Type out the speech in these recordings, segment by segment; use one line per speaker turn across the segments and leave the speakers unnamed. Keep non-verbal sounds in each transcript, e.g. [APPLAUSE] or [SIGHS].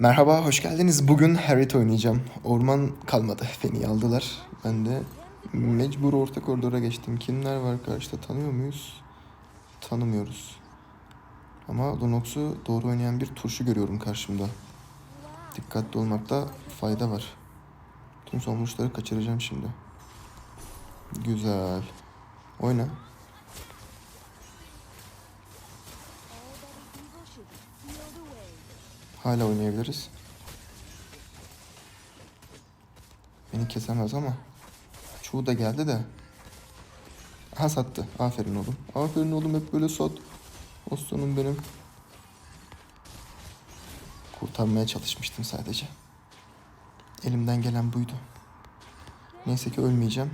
Merhaba, hoş geldiniz. Bugün Harriet oynayacağım. Orman kalmadı. Feni aldılar. Ben de mecbur orta koridora geçtim. Kimler var karşıda tanıyor muyuz? Tanımıyoruz. Ama Lunox'u doğru oynayan bir turşu görüyorum karşımda. Dikkatli olmakta fayda var. Tüm son vuruşları kaçıracağım şimdi. Güzel. Oyna. Hala oynayabiliriz. Beni kesemez ama. Çoğu da geldi de. Ha sattı. Aferin oğlum. Aferin oğlum hep böyle sat. Osman'ım benim. Kurtarmaya çalışmıştım sadece. Elimden gelen buydu. Neyse ki ölmeyeceğim.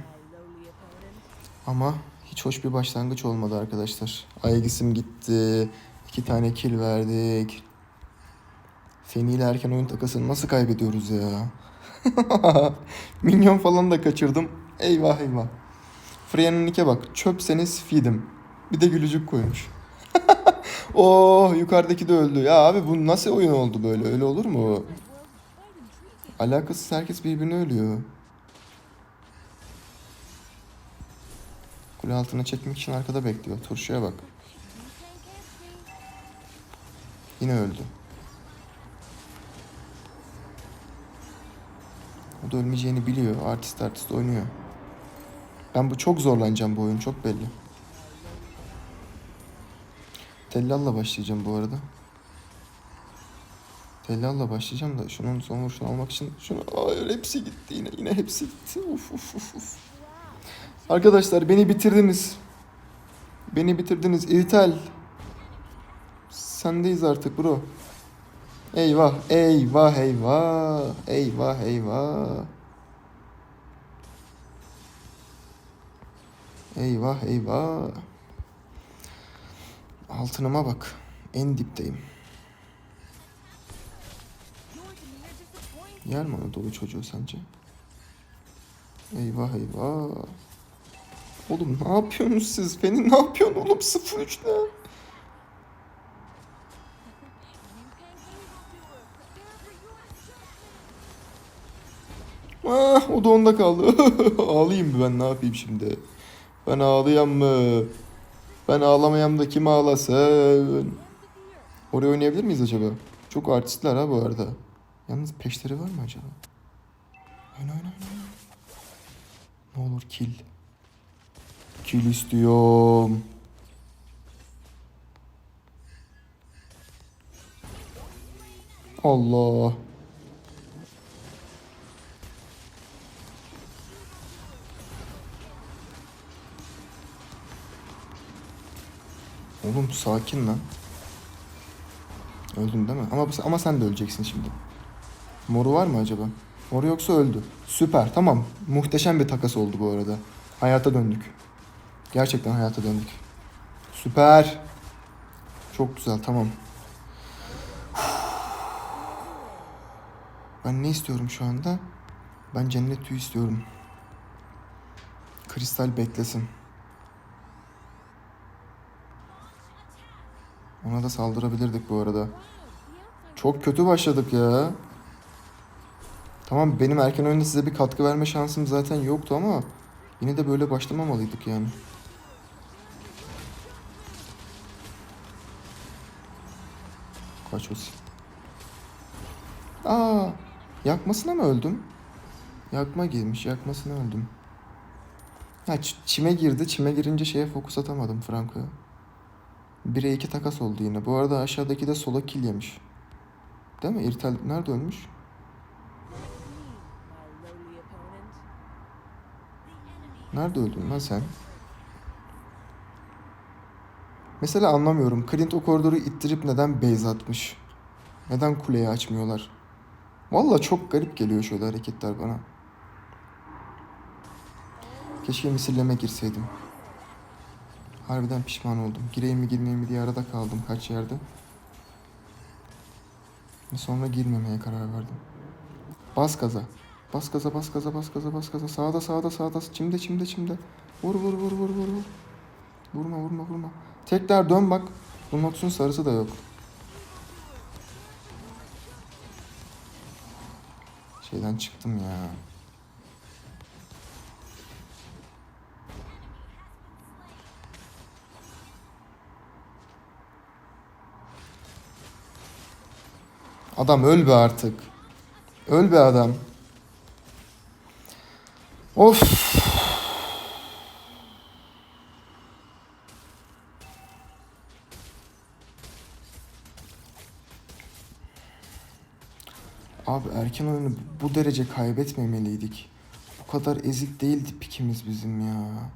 Ama hiç hoş bir başlangıç olmadı arkadaşlar. Aegis'im gitti. İki tane kill verdik. Feni ile erken oyun takasını nasıl kaybediyoruz ya? [LAUGHS] Minyon falan da kaçırdım. Eyvah eyvah. Freyan'ın nike bak. Çöpseniz feed'im. Bir de gülücük koymuş. [LAUGHS] oh yukarıdaki de öldü. Ya abi bu nasıl oyun oldu böyle? Öyle olur mu? Alakasız herkes birbirine ölüyor. Kule altına çekmek için arkada bekliyor. Turşuya bak. Yine öldü. O da ölmeyeceğini biliyor. Artist artist oynuyor. Ben bu çok zorlanacağım bu oyun çok belli. Tellalla başlayacağım bu arada. Tellalla başlayacağım da şunun son vuruşunu almak için şunu Hayır, hepsi gitti yine yine hepsi gitti. Uf uf uf uf. Arkadaşlar beni bitirdiniz. Beni bitirdiniz. İrtal. Sendeyiz artık bro. Eyvah, eyvah, eyvah, eyvah, eyvah. Eyvah, eyvah. Altınıma bak. En dipteyim. Yer mi Anadolu çocuğu sence? Eyvah, eyvah. Oğlum ne yapıyorsunuz siz? Beni ne yapıyorsun oğlum? 0-3 ne? Ah, o da onda kaldı. [LAUGHS] Ağlayayım mı ben ne yapayım şimdi? Ben ağlayan mı? Ben ağlamayam da kim ağlasın? Oraya oynayabilir miyiz acaba? Çok artistler ha bu arada. Yalnız peşleri var mı acaba? Oyna oyna oyna. Ne olur kill. Kill istiyorum. Allah. Oğlum sakin lan. Öldün değil mi? Ama ama sen de öleceksin şimdi. Moru var mı acaba? Moru yoksa öldü. Süper tamam. Muhteşem bir takas oldu bu arada. Hayata döndük. Gerçekten hayata döndük. Süper. Çok güzel tamam. [SIGHS] Ben ne istiyorum şu anda? Ben cennet tüyü istiyorum. Kristal beklesin. Ona da saldırabilirdik bu arada. Çok kötü başladık ya. Tamam benim erken oyunda size bir katkı verme şansım zaten yoktu ama yine de böyle başlamamalıydık yani. Kaç olsun. Aa, yakmasına mı öldüm? Yakma girmiş, yakmasına öldüm. Ha çime girdi, çime girince şeye fokus atamadım Franco'ya. 1'e 2 takas oldu yine. Bu arada aşağıdaki de sola kill yemiş. Değil mi? İrtal nerede ölmüş? Nerede öldün lan sen? Mesela anlamıyorum. Clint o koridoru ittirip neden base atmış? Neden kuleyi açmıyorlar? Valla çok garip geliyor şöyle hareketler bana. Keşke misilleme girseydim. Harbiden pişman oldum. Gireyim mi girmeyeyim mi diye arada kaldım kaç yerde. Sonra girmemeye karar verdim. Bas gaza. Bas gaza bas gaza bas gaza bas gaza. Sağda sağda sağda. Çimde çimde çimde. Vur vur vur vur vur vur. Vurma vurma vurma. Tekrar dön bak. Lunox'un sarısı da yok. Şeyden çıktım ya. Adam öl be artık. Öl be adam. Of. Abi erken oyunu bu derece kaybetmemeliydik. Bu kadar ezik değildi pikimiz bizim ya.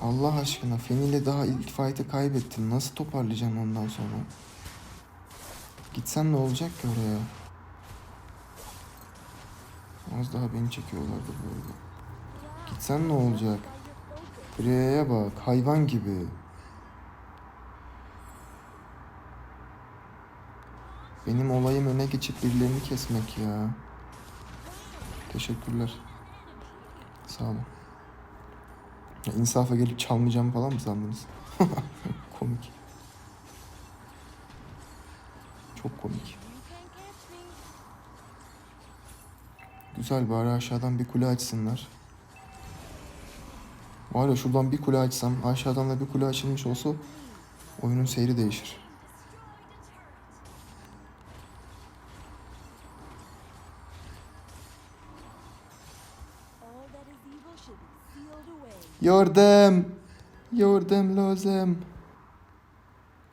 Allah aşkına Feni ile daha ilk fight'ı kaybettin. Nasıl toparlayacaksın ondan sonra? Gitsen ne olacak ki oraya? Az daha beni çekiyorlardı arada. Gitsen ne olacak? Freya'ya bak hayvan gibi. Benim olayım öne geçip birilerini kesmek ya. Teşekkürler. Sağ olun. Ya insafa gelip çalmayacağım falan mı sandınız? [LAUGHS] komik. Çok komik. Güzel bari aşağıdan bir kule açsınlar. Var ya şuradan bir kule açsam aşağıdan da bir kule açılmış olsa oyunun seyri değişir. Yardım! Yardım lazım.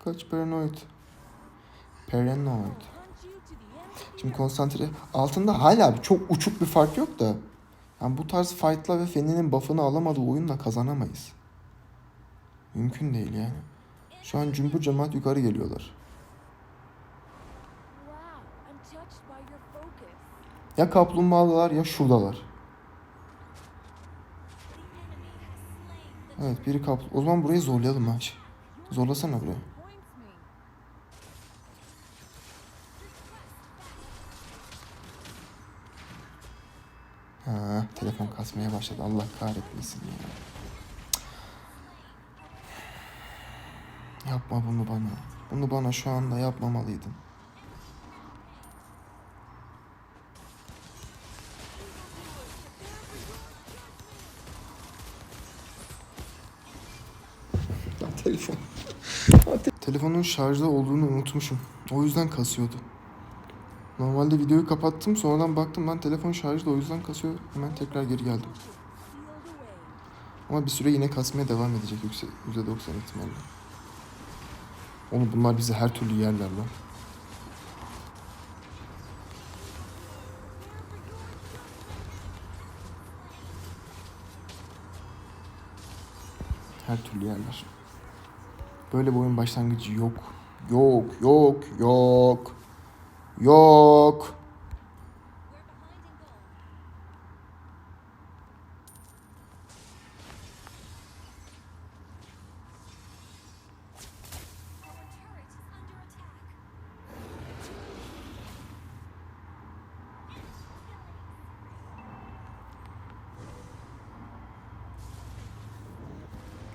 Kaç paranoid? Paranoid. Şimdi konsantre... Altında hala çok uçuk bir fark yok da. Yani bu tarz fight'la ve Fenni'nin buff'ını alamadığı oyunla kazanamayız. Mümkün değil yani. Şu an cümbür cemaat yukarı geliyorlar. Ya kaplumbağalar ya şuradalar. Evet biri kapl... O zaman burayı zorlayalım ha. Zorlasana burayı. Ha, telefon kasmaya başladı. Allah kahretmesin ya. Yapma bunu bana. Bunu bana şu anda yapmamalıydın. [LAUGHS] [LAUGHS] Telefon. Telefonun şarjda olduğunu unutmuşum. O yüzden kasıyordu. Normalde videoyu kapattım sonradan baktım lan telefon şarjda o yüzden kasıyor. Hemen tekrar geri geldim. Ama bir süre yine kasmaya devam edecek yüksek %90 ihtimalle. Oğlum bunlar bizi her türlü yerler lan. Her türlü yerler. Böyle bir oyun başlangıcı yok. Yok, yok, yok. Yok.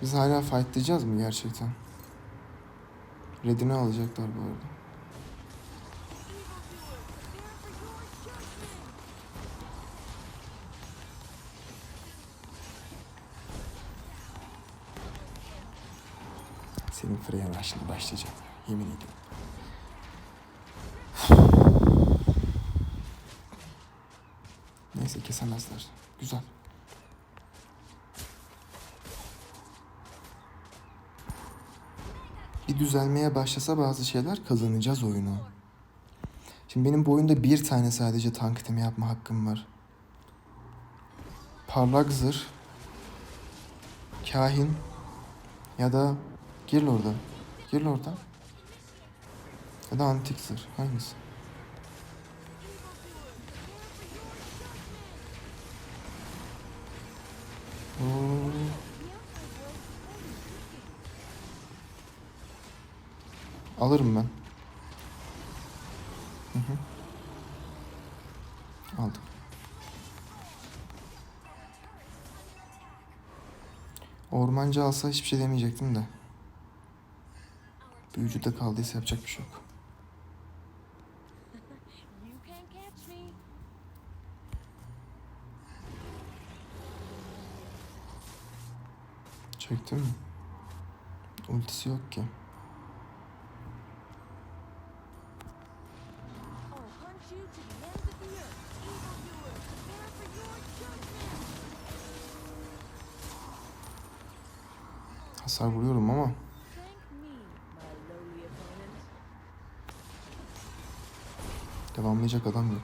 Biz hala fightlayacağız mı gerçekten? Redini alacaklar bu arada. Freya var şimdi başlayacak. Yemin ediyorum. Neyse kesemezler. Güzel. bir düzelmeye başlasa bazı şeyler kazanacağız oyunu. Şimdi benim bu oyunda bir tane sadece tank itemi yapma hakkım var. Parlak zırh, kahin ya da gir orada. Gir orada. Ya da antik zırh. Hangisi? Alırım ben. Hı hı. Aldım. Ormancı alsa hiçbir şey demeyecektim de. Büyücüde kaldıysa yapacak bir şey yok. Çekti mi? Ultisi yok ki. Hasar vuruyorum ama devamlayacak adam yok.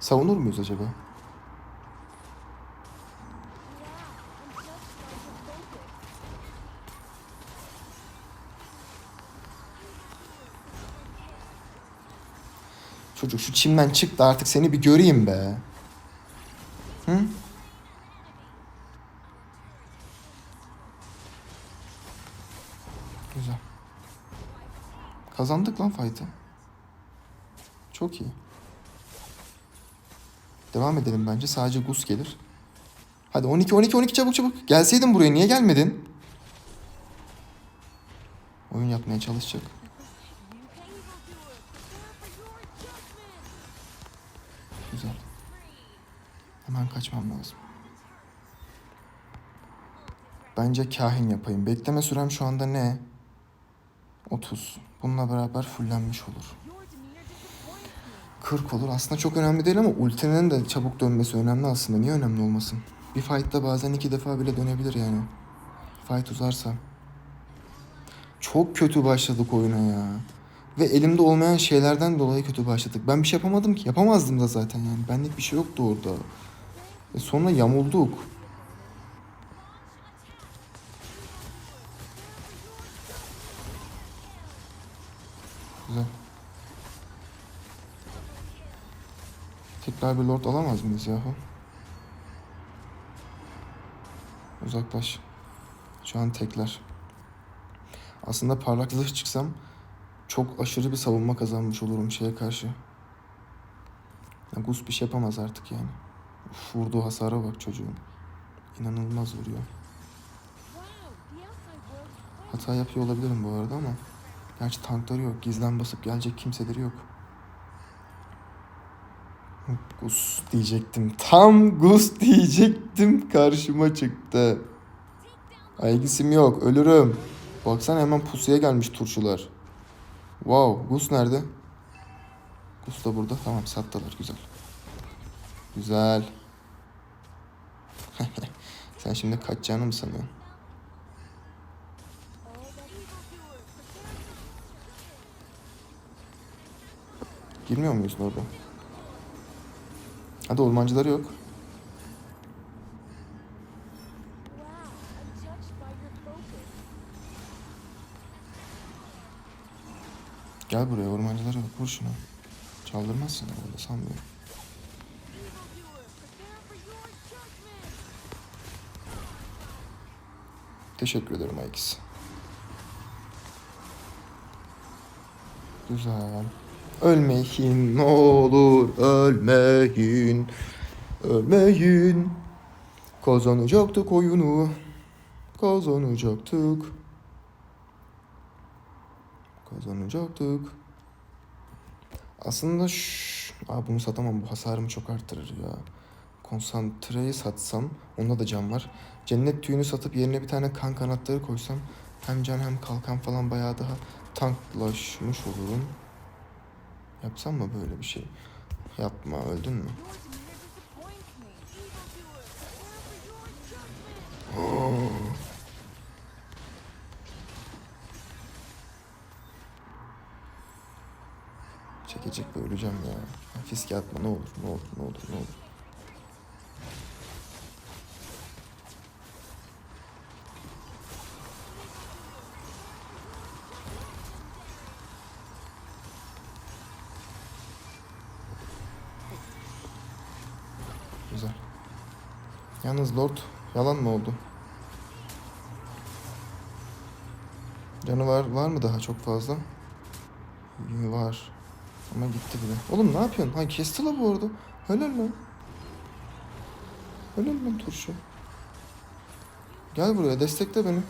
Savunur muyuz acaba? Çocuk şu çimden çık da artık seni bir göreyim be. Hı? Güzel. Kazandık lan fight'ı. Çok iyi. Devam edelim bence. Sadece Gus gelir. Hadi 12 12 12 çabuk çabuk. Gelseydin buraya niye gelmedin? Oyun yapmaya çalışacak. Güzel. Hemen kaçmam lazım. Bence kahin yapayım. Bekleme sürem şu anda ne? 30. Bununla beraber fullenmiş olur. 40 olur. Aslında çok önemli değil ama ultinin de çabuk dönmesi önemli aslında. Niye önemli olmasın? Bir fight'ta bazen iki defa bile dönebilir yani. Fight uzarsa. Çok kötü başladık oyuna ya. Ve elimde olmayan şeylerden dolayı kötü başladık. Ben bir şey yapamadım ki. Yapamazdım da zaten yani. Benlik bir şey yoktu orada. E sonra yamulduk. Güzel. Tekrar bir lord alamaz mıyız yahu? Uzaklaş. Şu an tekler. Aslında parlak çıksam çok aşırı bir savunma kazanmış olurum şeye karşı. Ya Gus bir şey yapamaz artık yani. Uf, vurduğu hasara bak çocuğun. İnanılmaz vuruyor. Hata yapıyor olabilirim bu arada ama. Gerçi tankları yok. Gizlen basıp gelecek kimseleri yok. Gus diyecektim. Tam Gus diyecektim. Karşıma çıktı. Aygısim yok. Ölürüm. Baksana hemen pusuya gelmiş turşular. Wow. Gus nerede? Gus da burada. Tamam sattılar. Güzel. Güzel. [LAUGHS] Sen şimdi kaçacağını mı sanıyorsun? Girmiyor muyuz orada? Hadi ormancıları yok. Gel buraya ormancıları yok. Vur şunu. Çaldırmazsın orada sanmıyorum. Teşekkür ederim Aix. Güzel. Ölmeyin ne olur ölmeyin. Ölmeyin. Kazanacaktık oyunu. Kazanacaktık. Kazanacaktık. Aslında şş, Aa, bunu satamam bu hasarımı çok artırır ya. Konsantreyi satsam onda da can var. Cennet tüyünü satıp yerine bir tane kan kanatları koysam hem can hem kalkan falan bayağı daha tanklaşmış olurum. Yapsam mı böyle bir şey? Yapma öldün mü?
Judgment.
Çekecek ve öleceğim ya. Fiske atma ne olur ne olur ne olur ne olur. Yalnız Lord yalan mı oldu? Canı var, mı daha çok fazla? Var. Ama gitti bile. Oğlum ne yapıyorsun? Ha kesti la bu arada. Helal lan. Helal lan turşu. Gel buraya destekle beni.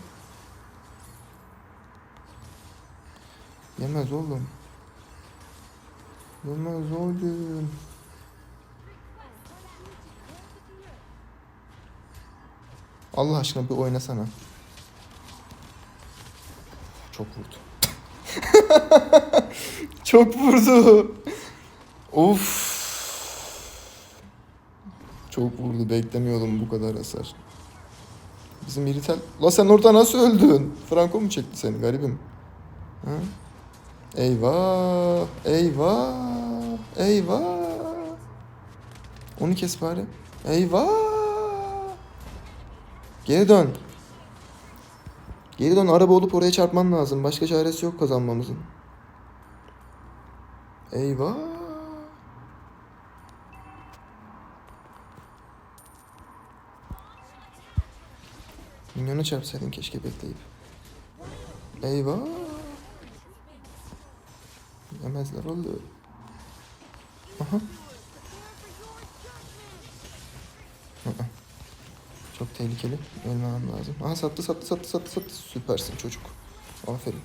Yemez oğlum. Yemez oğlum. Allah aşkına bir oynasana. Çok vurdu. [LAUGHS] Çok vurdu. Of. Çok vurdu. Beklemiyordum bu kadar hasar. Bizim iritel... La sen orada nasıl öldün? Franco mu çekti seni garibim? Ha? Eyvah. Eyvah. Eyvah. Onu kes bari. Eyvah. Geri dön. Geri dön araba olup oraya çarpman lazım. Başka çaresi yok kazanmamızın. Eyvah. Minyona çarpsaydın keşke bekleyip. Eyvah. Yemezler oldu. Aha. Aa. Çok tehlikeli. Ölmemem lazım. Aha sattı sattı sattı sattı sattı. Süpersin çocuk. Aferin.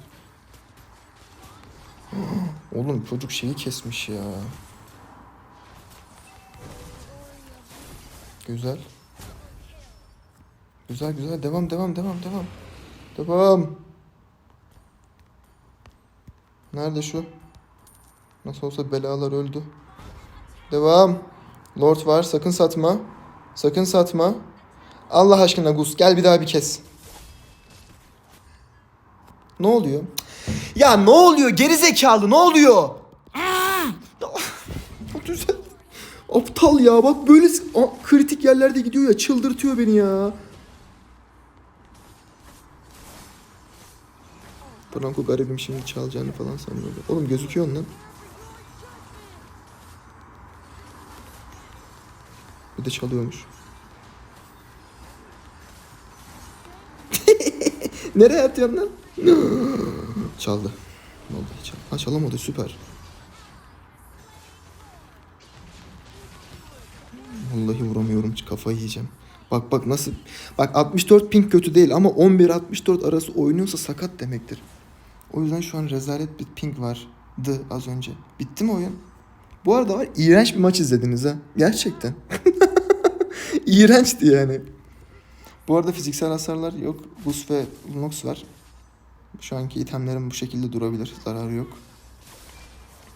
[GASPS] Oğlum çocuk şeyi kesmiş ya. Güzel. Güzel güzel. Devam devam devam devam. Devam. Nerede şu? Nasıl olsa belalar öldü. Devam. Lord var. Sakın satma. Sakın satma. Allah aşkına Gus gel bir daha bir kes. Ne oluyor? Ya ne oluyor? Geri zekalı ne oluyor? Aptal ya bak böyle s- a- kritik yerlerde gidiyor ya çıldırtıyor beni ya. Franco garibim şimdi çalacağını falan sanıyordu. Oğlum gözüküyor lan. Bir de çalıyormuş. Nereye atıyorsun lan? [GASPS] Çaldı. Vallahi çaldı. Ha çalamadı süper. Vallahi vuramıyorum kafayı yiyeceğim. Bak bak nasıl. Bak 64 ping kötü değil ama 11-64 arası oynuyorsa sakat demektir. O yüzden şu an rezalet bir ping vardı az önce. Bitti mi oyun? Bu arada var iğrenç bir maç izlediniz ha. Gerçekten. [LAUGHS] İğrençti yani. Bu arada fiziksel hasarlar yok. Buz ve Lunox var. Şu anki itemlerim bu şekilde durabilir. Zararı yok.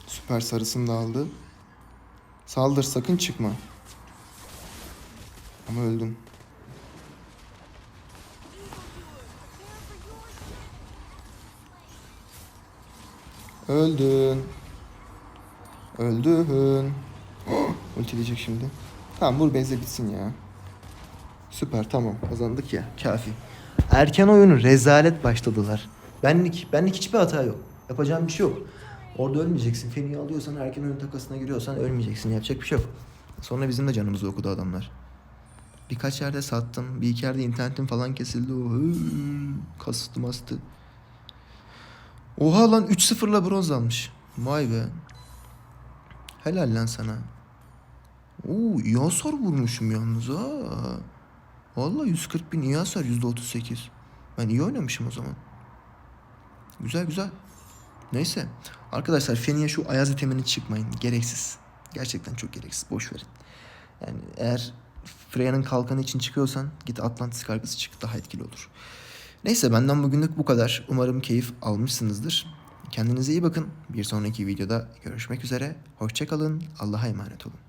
Süper sarısını da aldı. Saldır sakın çıkma. Ama öldün. Öldün. Öldün. [GASPS] Ulti diyecek şimdi. Tamam vur benze bitsin ya. Süper tamam kazandık ya kafi.
Erken oyunu rezalet başladılar. Benlik, benlik hiçbir hata yok. Yapacağım bir şey yok. Orada ölmeyeceksin. Feni'yi alıyorsan erken oyun takasına giriyorsan ölmeyeceksin. Yapacak bir şey yok. Sonra bizim de canımızı okudu adamlar. Birkaç yerde sattım. Bir iki yerde internetim falan kesildi. O kastı mastı. Oha lan 3-0'la bronz almış. Vay be. Helal lan sana. Oo iyi hasar vurmuşum yalnız ha. Vallahi 140 bin iyi hasar %38. Ben iyi oynamışım o zaman. Güzel güzel. Neyse. Arkadaşlar Feni'ye şu ayaz itemini çıkmayın. Gereksiz. Gerçekten çok gereksiz. Boş verin. Yani eğer Freya'nın kalkanı için çıkıyorsan git Atlantis kargısı çık. Daha etkili olur. Neyse benden bugünlük bu kadar. Umarım keyif almışsınızdır. Kendinize iyi bakın. Bir sonraki videoda görüşmek üzere. Hoşçakalın. Allah'a emanet olun.